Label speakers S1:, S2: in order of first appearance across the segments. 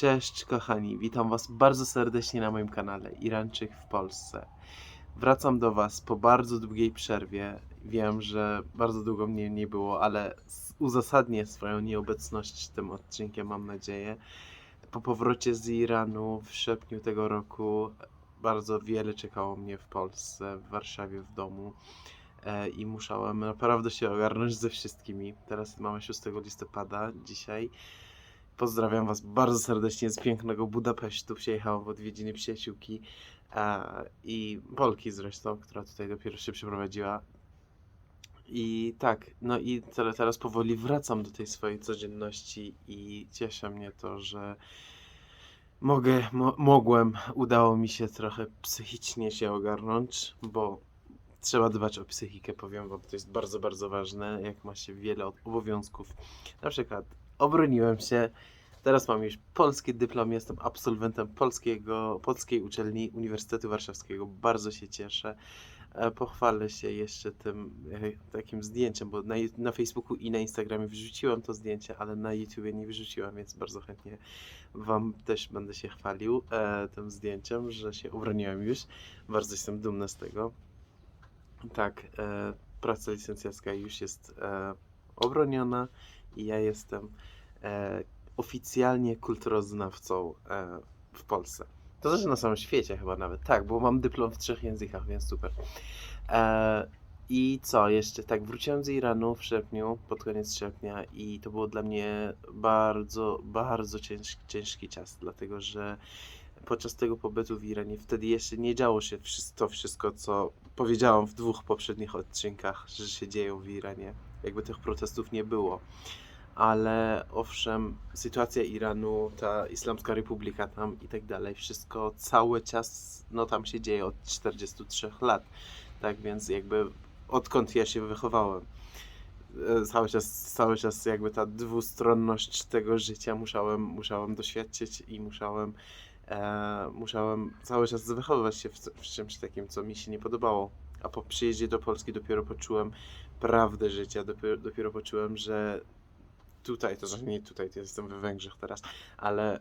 S1: Cześć kochani, witam was bardzo serdecznie na moim kanale Irańczyk w Polsce. Wracam do was po bardzo długiej przerwie. Wiem, że bardzo długo mnie nie było, ale uzasadnię swoją nieobecność tym odcinkiem, mam nadzieję. Po powrocie z Iranu w sierpniu tego roku bardzo wiele czekało mnie w Polsce, w Warszawie, w domu. E, I musiałem naprawdę się ogarnąć ze wszystkimi. Teraz mamy 6 listopada, dzisiaj. Pozdrawiam Was bardzo serdecznie z pięknego Budapesztu. Przyjechałam w odwiedziny przyjaciółki e, i Polki zresztą, która tutaj dopiero się przeprowadziła. I tak, no i te- teraz powoli wracam do tej swojej codzienności i cieszy mnie to, że mogę, mo mogłem, udało mi się trochę psychicznie się ogarnąć, bo trzeba dbać o psychikę, powiem Wam, to jest bardzo, bardzo ważne, jak ma się wiele obowiązków. Na przykład obroniłem się, teraz mam już polski dyplom, jestem absolwentem polskiego, polskiej uczelni Uniwersytetu Warszawskiego, bardzo się cieszę. E, Pochwalę się jeszcze tym e, takim zdjęciem, bo na, na Facebooku i na Instagramie wrzuciłem to zdjęcie, ale na YouTubie nie wrzuciłem, więc bardzo chętnie Wam też będę się chwalił e, tym zdjęciem, że się obroniłem już. Bardzo jestem dumny z tego. Tak, e, praca licencjacka już jest e, obroniona i ja jestem e, oficjalnie kulturoznawcą e, w Polsce. To też na całym świecie chyba nawet, tak, bo mam dyplom w trzech językach, więc super. E, I co jeszcze? Tak, wróciłem z Iranu w sierpniu, pod koniec sierpnia i to było dla mnie bardzo, bardzo ciężki, ciężki czas, dlatego że podczas tego pobytu w Iranie wtedy jeszcze nie działo się to wszystko, co powiedziałam w dwóch poprzednich odcinkach, że się dzieją w Iranie. Jakby tych protestów nie było. Ale owszem, sytuacja Iranu, ta Islamska Republika tam i tak dalej, wszystko cały czas, no tam się dzieje od 43 lat. Tak więc jakby odkąd ja się wychowałem, e, cały czas, cały czas jakby ta dwustronność tego życia musiałem, musiałem doświadczyć i musiałem, e, musiałem cały czas wychowywać się w, w czymś takim, co mi się nie podobało. A po przyjeździe do Polski dopiero poczułem prawdę życia, dopiero, dopiero poczułem, że tutaj, to znaczy nie tutaj, jestem we Węgrzech teraz, ale e,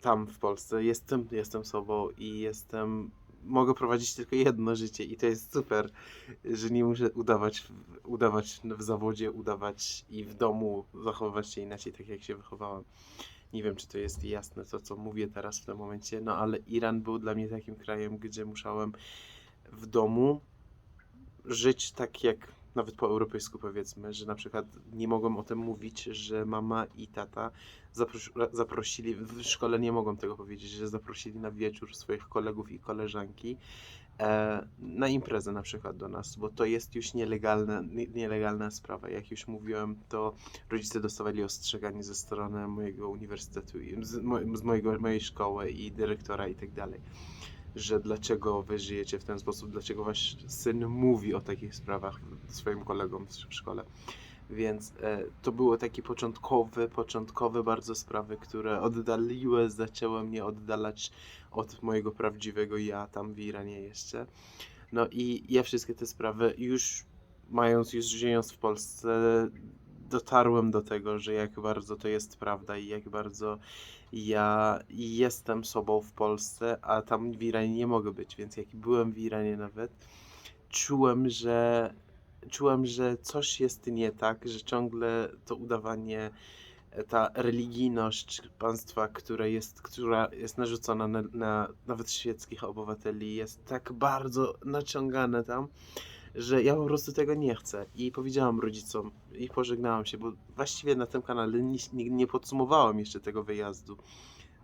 S1: tam w Polsce jestem, jestem sobą i jestem, mogę prowadzić tylko jedno życie i to jest super, że nie muszę udawać, udawać w zawodzie, udawać i w domu, zachowywać się inaczej, tak jak się wychowałem. Nie wiem, czy to jest jasne, to co mówię teraz w tym momencie, no ale Iran był dla mnie takim krajem, gdzie musiałem w domu żyć tak jak nawet po europejsku powiedzmy, że na przykład nie mogłem o tym mówić, że mama i tata zapros- zaprosili, w szkole nie mogą tego powiedzieć, że zaprosili na wieczór swoich kolegów i koleżanki e, na imprezę na przykład do nas, bo to jest już nielegalna, nie- nielegalna sprawa. Jak już mówiłem, to rodzice dostawali ostrzeganie ze strony mojego uniwersytetu, z, mo- z mojego, mojej szkoły i dyrektora i tak dalej że dlaczego wy żyjecie w ten sposób, dlaczego wasz syn mówi o takich sprawach swoim kolegom w szkole. Więc e, to było takie początkowe, początkowe bardzo sprawy, które oddaliły, zaczęły mnie oddalać od mojego prawdziwego ja tam w Iranie jeszcze. No i ja wszystkie te sprawy już mając, już żyjąc w Polsce, dotarłem do tego, że jak bardzo to jest prawda i jak bardzo ja jestem sobą w Polsce, a tam w Iranie nie mogę być, więc jak byłem w Iranie nawet, czułem, że czułem, że coś jest nie tak, że ciągle to udawanie, e, ta religijność państwa, która jest, która jest narzucona na, na nawet świeckich obywateli, jest tak bardzo naciągane tam, że ja po prostu tego nie chcę. I powiedziałam rodzicom i pożegnałam się, bo właściwie na tym kanale nie, nie, podsumowałem jeszcze tego wyjazdu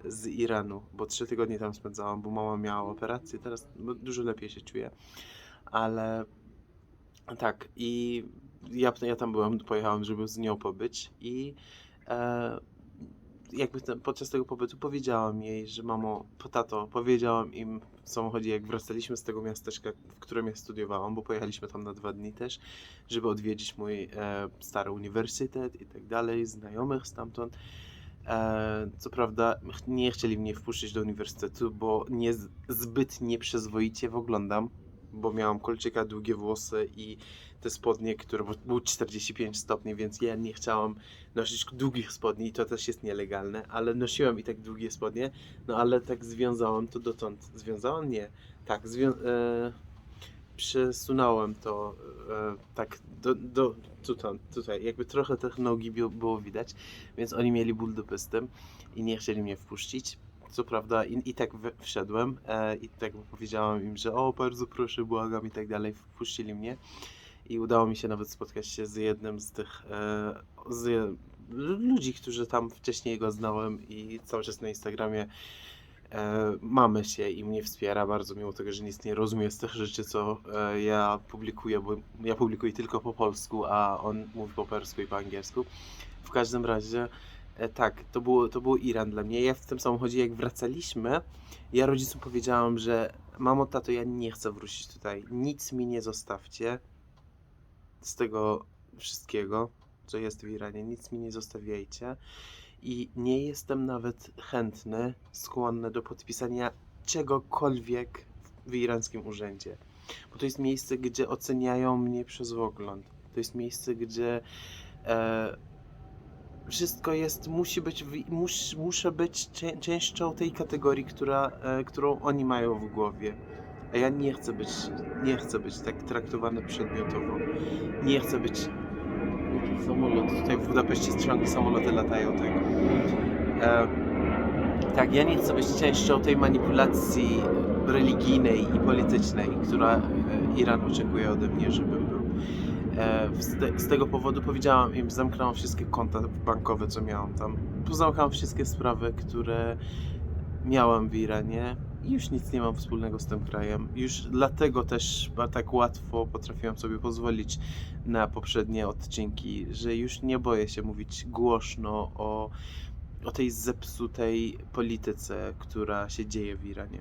S1: z Iranu, bo trzy tygodnie tam spędzałam, bo mama miała operację, teraz no, dużo lepiej się czuję. Ale tak, i ja, ja tam byłem, pojechałem, żeby z nią pobyć i e, jakby ten, podczas tego pobytu powiedziałam jej, że mamo, po tato, powiedziałam im w samochodzie, jak wracaliśmy z tego miasteczka, w którym ja studiowałam, bo pojechaliśmy tam na dwa dni też, żeby odwiedzić mój e, stary uniwersytet i tak dalej, znajomych stamtąd. E, co prawda nie chcieli mnie wpuścić do uniwersytetu, bo nie, zbyt nieprzyzwoicie wyglądam, bo miałam kolczyka, długie włosy i te spodnie, które bo było 45 stopni, więc ja nie chciałam nosić długich spodni i to też jest nielegalne, ale nosiłam i tak długie spodnie, no ale tak związałam to dotąd. Związałam? Nie. Tak, zwią- e, przesunąłem to e, tak do, do tutaj, tutaj, jakby trochę tych nogi było widać, więc oni mieli ból dupy z i nie chcieli mnie wpuścić. Co prawda i, i tak wszedłem e, i tak powiedziałam im, że o bardzo proszę, błagam i tak dalej, wpuścili mnie i udało mi się nawet spotkać się z jednym z tych e, z ludzi, którzy tam wcześniej go znałem i cały czas na Instagramie e, mamy się i mnie wspiera bardzo, mimo tego, że nic nie rozumie z tych rzeczy, co e, ja publikuję, bo ja publikuję tylko po polsku, a on mówi po persku i po angielsku. W każdym razie, tak, to było, to było Iran dla mnie. Ja w tym samochodzie, jak wracaliśmy, ja rodzicom powiedziałam, że mamo, tato, ja nie chcę wrócić tutaj, nic mi nie zostawcie z tego wszystkiego, co jest w Iranie, nic mi nie zostawiajcie i nie jestem nawet chętny, skłonny do podpisania czegokolwiek w irańskim urzędzie. Bo to jest miejsce, gdzie oceniają mnie przez ogląd. To jest miejsce, gdzie e, wszystko jest, musi być, mus, muszę być częścią tej kategorii, która, e, którą oni mają w głowie. A ja nie chcę być, nie chcę być tak traktowany przedmiotowo. Nie chcę być samolot. Tutaj w Budapeszcie ciągle samoloty latają, tak. E, tak, ja nie chcę być częścią tej manipulacji religijnej i politycznej, która e, Iran oczekuje ode mnie, żebym z, te, z tego powodu powiedziałam im, zamknęłam wszystkie konta bankowe, co miałam tam. Pozamykałam wszystkie sprawy, które miałam w Iranie i już nic nie mam wspólnego z tym krajem. Już dlatego też tak łatwo potrafiłam sobie pozwolić na poprzednie odcinki, że już nie boję się mówić głośno o, o tej zepsutej polityce, która się dzieje w Iranie.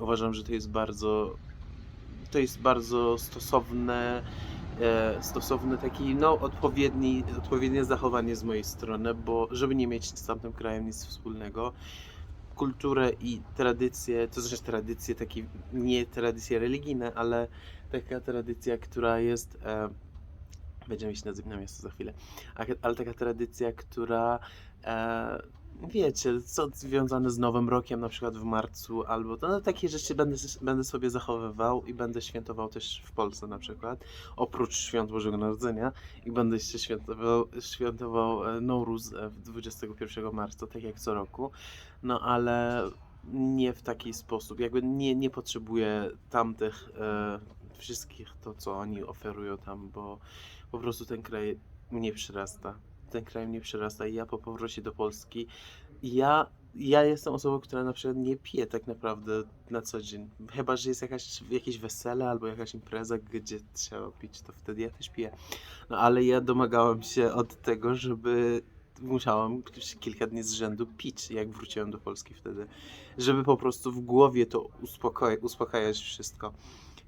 S1: Uważam, że to jest bardzo to jest bardzo stosowne e, stosowny taki no odpowiedni, odpowiednie zachowanie z mojej strony, bo żeby nie mieć z tamtym krajem nic wspólnego, kulturę i tradycje, to znaczy tradycje takie, nie tradycje religijne, ale taka tradycja, która jest, e, będziemy iść na, na miasto za chwilę, ale taka tradycja, która e, wiecie, co związane z Nowym Rokiem, na przykład w marcu, albo to, no, takie rzeczy będę, będę sobie zachowywał i będę świętował też w Polsce na przykład, oprócz świąt Bożego Narodzenia i będę jeszcze świętował, świętował e, Nowruz e, w 21 marca, tak jak co roku, no ale nie w taki sposób, jakby nie, nie potrzebuję tamtych e, wszystkich to, co oni oferują tam, bo po prostu ten kraj mnie przyrasta. Ten kraj mnie przyrasta i ja po powrocie do Polski, ja, ja jestem osobą, która na przykład nie pije tak naprawdę na co dzień. Chyba, że jest jakaś, jakieś wesele albo jakaś impreza, gdzie trzeba pić, to wtedy ja też piję. No ale ja domagałem się od tego, żeby musiałam kilka dni z rzędu pić, jak wróciłem do Polski wtedy, żeby po prostu w głowie to uspokoj- uspokajać wszystko.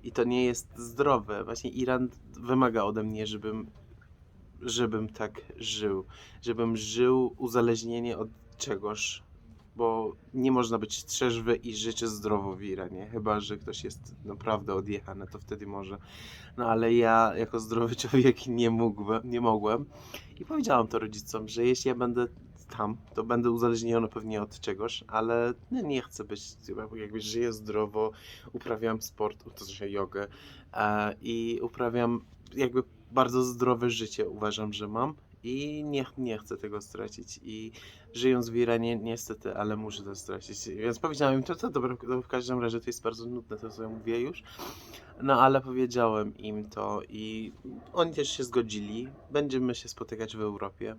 S1: I to nie jest zdrowe. Właśnie Iran wymaga ode mnie, żebym, żebym tak żył. Żebym żył uzależnienie od czegoś, bo nie można być trzeźwy i żyć zdrowo w Iranie. Chyba, że ktoś jest naprawdę odjechany, to wtedy może. No ale ja jako zdrowy człowiek nie mógłbym, nie mogłem. I powiedziałam to rodzicom, że jeśli ja będę tam, to będę uzależniony pewnie od czegoś, ale no nie chcę być, jakby żyję zdrowo, uprawiam sport, to znaczy jogę e, i uprawiam jakby bardzo zdrowe życie uważam, że mam i nie, nie chcę tego stracić. I żyjąc w Iranie niestety, ale muszę to stracić, więc powiedziałem im to, to dobra, w każdym razie to jest bardzo nudne to co ja mówię już, no ale powiedziałem im to i oni też się zgodzili, będziemy się spotykać w Europie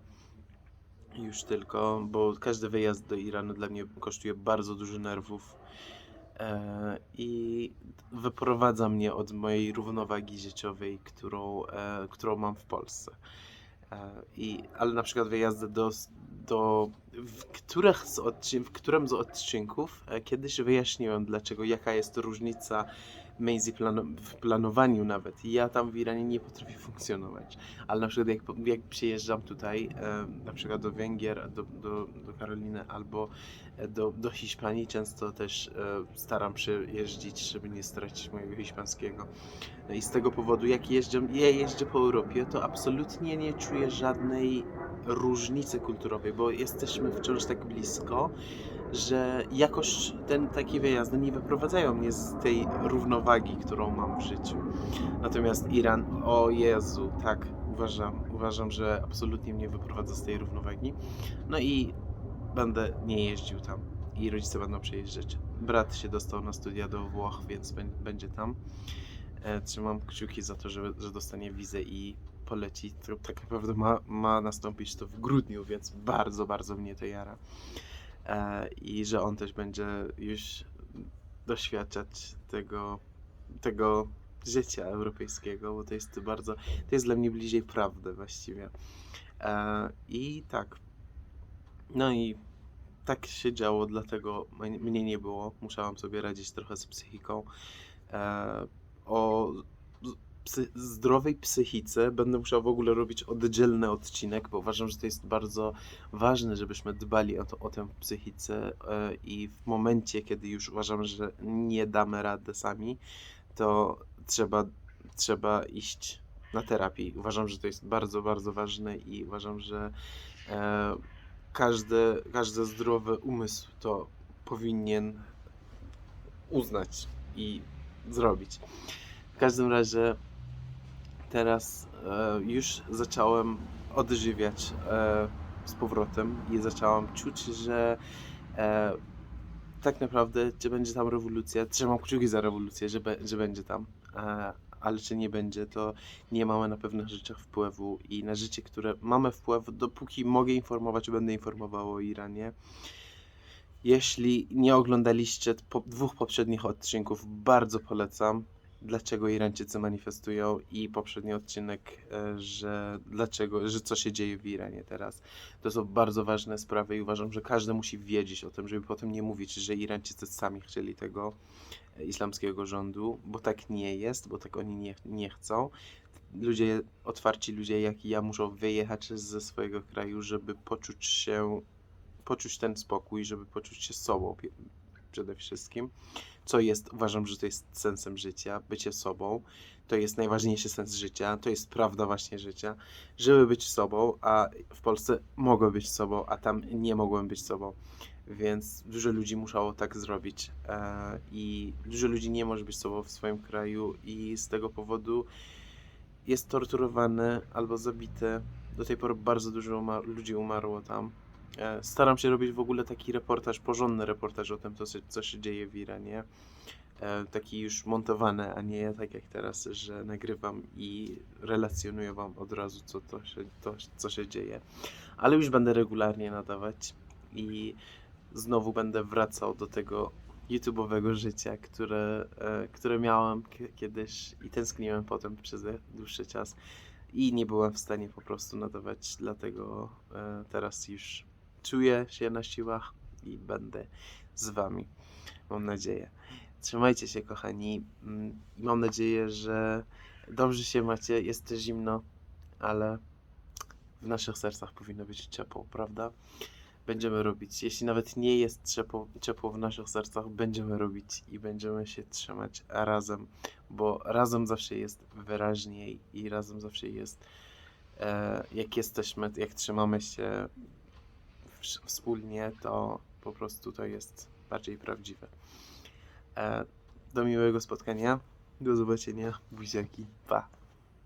S1: już tylko, bo każdy wyjazd do Iranu dla mnie kosztuje bardzo dużo nerwów i wyprowadza mnie od mojej równowagi życiowej, którą, e, którą mam w Polsce. E, I, ale na przykład wyjazdy do, do w, których z w którym z odcinków e, kiedyś wyjaśniłem, dlaczego, jaka jest różnica plano- w planowaniu nawet. Ja tam w Iranie nie potrafię funkcjonować. Ale na przykład jak, jak przyjeżdżam tutaj, e, na przykład do Węgier, do, do, do Karoliny albo e, do, do Hiszpanii, często też e, staram się jeździć, żeby nie stracić mojego hiszpańskiego. No I z tego powodu, jak jeżdżę, ja jeżdżę po Europie, to absolutnie nie czuję żadnej różnicy kulturowej, bo jesteśmy wciąż tak blisko, że jakoś ten takie wyjazdy nie wyprowadzają mnie z tej równowagi, którą mam w życiu. Natomiast Iran, o Jezu, tak, uważam, uważam, że absolutnie mnie wyprowadza z tej równowagi. No i będę nie jeździł tam i rodzice będą przejeżdżać. Brat się dostał na studia do Włoch, więc bę- będzie tam. E, Trzymam kciuki za to, że, że dostanie wizę i poleci. To tak naprawdę ma, ma nastąpić to w grudniu, więc bardzo, bardzo mnie to jara. E, I że on też będzie już doświadczać tego, tego życia europejskiego, bo to jest bardzo, to jest dla mnie bliżej prawdy właściwie. E, I tak. No i tak się działo, dlatego mnie- nie było. Musiałam sobie radzić trochę z psychiką. E, psy, zdrowej psychice będę musiał w ogóle robić oddzielny odcinek, bo uważam, że to jest bardzo ważne, żebyśmy dbali o, to, o tę psychice e, i w momencie, kiedy już uważam, że nie damy rady sami, to trzeba, trzeba iść na terapię. Uważam, że to jest bardzo, bardzo ważne i uważam, że e, każdy, każdy zdrowy umysł to powinien uznać i zrobić. W każdym razie teraz e, już zacząłem odżywiać e, z powrotem i zacząłem czuć, że e, tak naprawdę, czy będzie tam rewolucja, trzymam kciuki za rewolucję, że, be, że będzie tam, e, ale czy nie będzie, to nie mamy na pewnych rzeczach wpływu i na życie, które mamy wpływ, dopóki mogę informować, będę informował o Iranie. Jeśli nie oglądaliście po, dwóch poprzednich odcinków, bardzo polecam. Dlaczego Irańczycy manifestują i poprzedni odcinek, e, że dlaczego, że co się dzieje w Iranie teraz. To są bardzo ważne sprawy i uważam, że każdy musi wiedzieć o tym, żeby potem nie mówić, że Irańczycy sami chcieli tego e, islamskiego rządu, bo tak nie jest, bo tak oni nie, nie chcą. Ludzie, otwarci ludzie jak ja muszą wyjechać ze swojego kraju, żeby poczuć się poczuć ten spokój, żeby poczuć się sobą przede wszystkim. Co jest, uważam, że to jest sensem życia, bycie sobą. To jest najważniejszy sens życia, to jest prawda właśnie życia, żeby być sobą, a w Polsce mogłem być sobą, a tam nie mogłem być sobą. Więc dużo ludzi musiało tak zrobić e, i dużo ludzi nie może być sobą w swoim kraju i z tego powodu jest torturowany albo zabity. Do tej pory bardzo dużo umar- ludzi umarło tam. E, Staram się robić w ogóle taki reportaż, porządny reportaż o tym, co się, co się dzieje w Iranie. E, Taki już montowany, a nie tak jak teraz, że nagrywam i relacjonuję wam od razu, co, to się, to, co się dzieje. Ale już będę regularnie nadawać i znowu będę wracał do tego YouTube'owego życia, które, e, które miałem kiedyś i tęskniłem potem przez dłuższy czas i nie byłem w stanie po prostu nadawać, dlatego teraz już czuję się na siłach i będę z wami. Mam nadzieję. Trzymajcie się, kochani. Mm, Mam nadzieję, że dobrze się macie. Jest zimno, ale w naszych sercach powinno być ciepło, prawda? Będziemy robić. Jeśli nawet nie jest ciepło, ciepło w naszych sercach, będziemy robić i będziemy się trzymać razem, bo razem zawsze jest wyraźniej i razem zawsze jest, e, jak jesteśmy, jak trzymamy się wspólnie, to po prostu to jest bardziej prawdziwe. E, do miłego spotkania. Do zobaczenia. Buziaki. Pa.